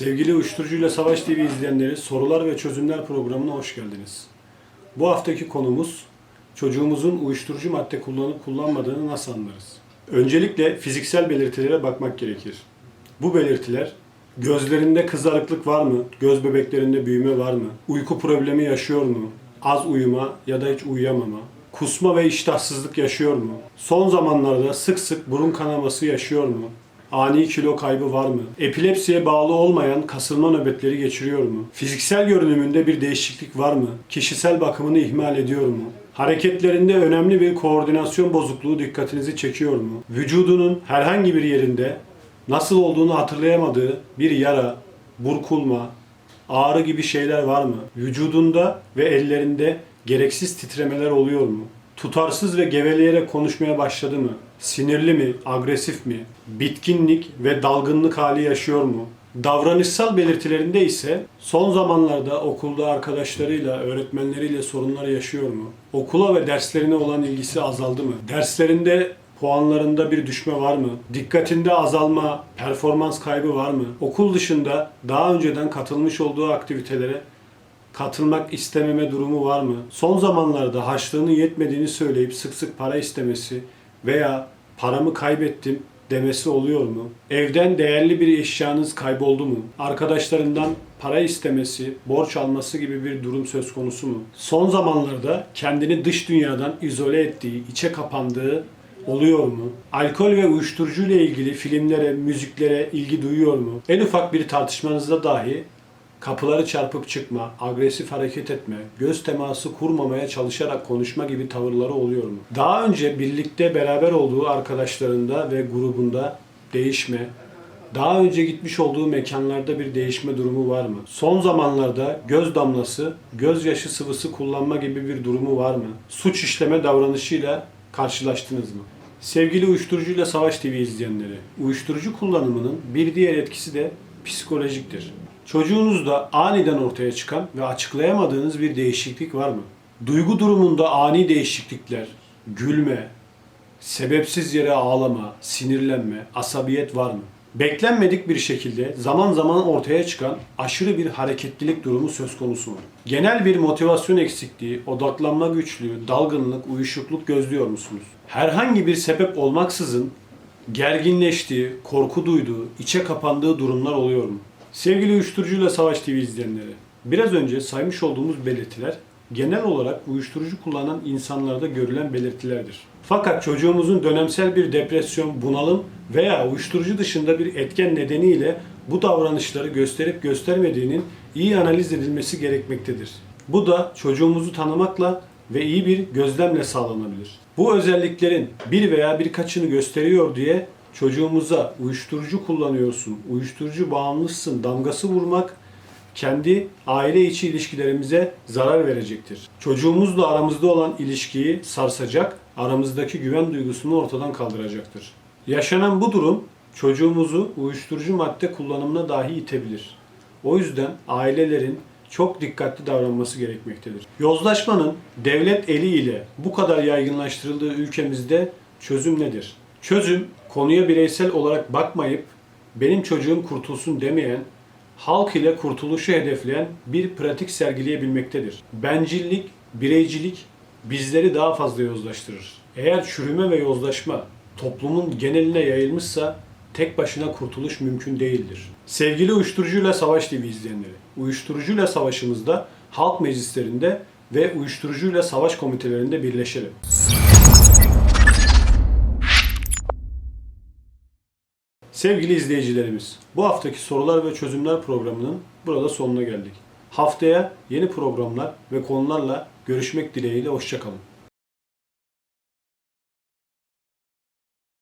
Sevgili Uyuşturucuyla Savaş TV izleyenleri Sorular ve Çözümler programına hoş geldiniz. Bu haftaki konumuz çocuğumuzun uyuşturucu madde kullanıp kullanmadığını nasıl anlarız? Öncelikle fiziksel belirtilere bakmak gerekir. Bu belirtiler gözlerinde kızarıklık var mı? Göz bebeklerinde büyüme var mı? Uyku problemi yaşıyor mu? Az uyuma ya da hiç uyuyamama? Kusma ve iştahsızlık yaşıyor mu? Son zamanlarda sık sık burun kanaması yaşıyor mu? Ani kilo kaybı var mı? Epilepsiye bağlı olmayan kasılma nöbetleri geçiriyor mu? Fiziksel görünümünde bir değişiklik var mı? Kişisel bakımını ihmal ediyor mu? Hareketlerinde önemli bir koordinasyon bozukluğu dikkatinizi çekiyor mu? Vücudunun herhangi bir yerinde nasıl olduğunu hatırlayamadığı bir yara, burkulma, ağrı gibi şeyler var mı? Vücudunda ve ellerinde gereksiz titremeler oluyor mu? Tutarsız ve geveleyerek konuşmaya başladı mı? Sinirli mi, agresif mi? Bitkinlik ve dalgınlık hali yaşıyor mu? Davranışsal belirtilerinde ise son zamanlarda okulda arkadaşlarıyla, öğretmenleriyle sorunlar yaşıyor mu? Okula ve derslerine olan ilgisi azaldı mı? Derslerinde puanlarında bir düşme var mı? Dikkatinde azalma, performans kaybı var mı? Okul dışında daha önceden katılmış olduğu aktivitelere katılmak istememe durumu var mı? Son zamanlarda harçlığının yetmediğini söyleyip sık sık para istemesi veya paramı kaybettim demesi oluyor mu? Evden değerli bir eşyanız kayboldu mu? Arkadaşlarından para istemesi, borç alması gibi bir durum söz konusu mu? Son zamanlarda kendini dış dünyadan izole ettiği, içe kapandığı oluyor mu? Alkol ve uyuşturucu ile ilgili filmlere, müziklere ilgi duyuyor mu? En ufak bir tartışmanızda dahi kapıları çarpıp çıkma, agresif hareket etme, göz teması kurmamaya çalışarak konuşma gibi tavırları oluyor mu? Daha önce birlikte beraber olduğu arkadaşlarında ve grubunda değişme, daha önce gitmiş olduğu mekanlarda bir değişme durumu var mı? Son zamanlarda göz damlası, gözyaşı sıvısı kullanma gibi bir durumu var mı? Suç işleme davranışıyla karşılaştınız mı? Sevgili Uyuşturucuyla Savaş TV izleyenleri, uyuşturucu kullanımının bir diğer etkisi de psikolojiktir. Çocuğunuzda aniden ortaya çıkan ve açıklayamadığınız bir değişiklik var mı? Duygu durumunda ani değişiklikler, gülme, sebepsiz yere ağlama, sinirlenme, asabiyet var mı? Beklenmedik bir şekilde zaman zaman ortaya çıkan aşırı bir hareketlilik durumu söz konusu mu? Genel bir motivasyon eksikliği, odaklanma güçlüğü, dalgınlık, uyuşukluk gözlüyor musunuz? Herhangi bir sebep olmaksızın gerginleştiği, korku duyduğu, içe kapandığı durumlar oluyor mu? Sevgili Uyuşturucuyla Savaş TV izleyenleri, biraz önce saymış olduğumuz belirtiler genel olarak uyuşturucu kullanan insanlarda görülen belirtilerdir. Fakat çocuğumuzun dönemsel bir depresyon, bunalım veya uyuşturucu dışında bir etken nedeniyle bu davranışları gösterip göstermediğinin iyi analiz edilmesi gerekmektedir. Bu da çocuğumuzu tanımakla ve iyi bir gözlemle sağlanabilir. Bu özelliklerin bir veya birkaçını gösteriyor diye çocuğumuza uyuşturucu kullanıyorsun, uyuşturucu bağımlısın damgası vurmak kendi aile içi ilişkilerimize zarar verecektir. Çocuğumuzla aramızda olan ilişkiyi sarsacak, aramızdaki güven duygusunu ortadan kaldıracaktır. Yaşanan bu durum çocuğumuzu uyuşturucu madde kullanımına dahi itebilir. O yüzden ailelerin çok dikkatli davranması gerekmektedir. Yozlaşmanın devlet eliyle bu kadar yaygınlaştırıldığı ülkemizde çözüm nedir? Çözüm konuya bireysel olarak bakmayıp benim çocuğum kurtulsun demeyen, halk ile kurtuluşu hedefleyen bir pratik sergileyebilmektedir. Bencillik, bireycilik bizleri daha fazla yozlaştırır. Eğer çürüme ve yozlaşma toplumun geneline yayılmışsa tek başına kurtuluş mümkün değildir. Sevgili Uyuşturucuyla Savaş TV izleyenleri, uyuşturucuyla savaşımızda halk meclislerinde ve uyuşturucuyla savaş komitelerinde birleşelim. Sevgili izleyicilerimiz, bu haftaki sorular ve çözümler programının burada sonuna geldik. Haftaya yeni programlar ve konularla görüşmek dileğiyle hoşçakalın.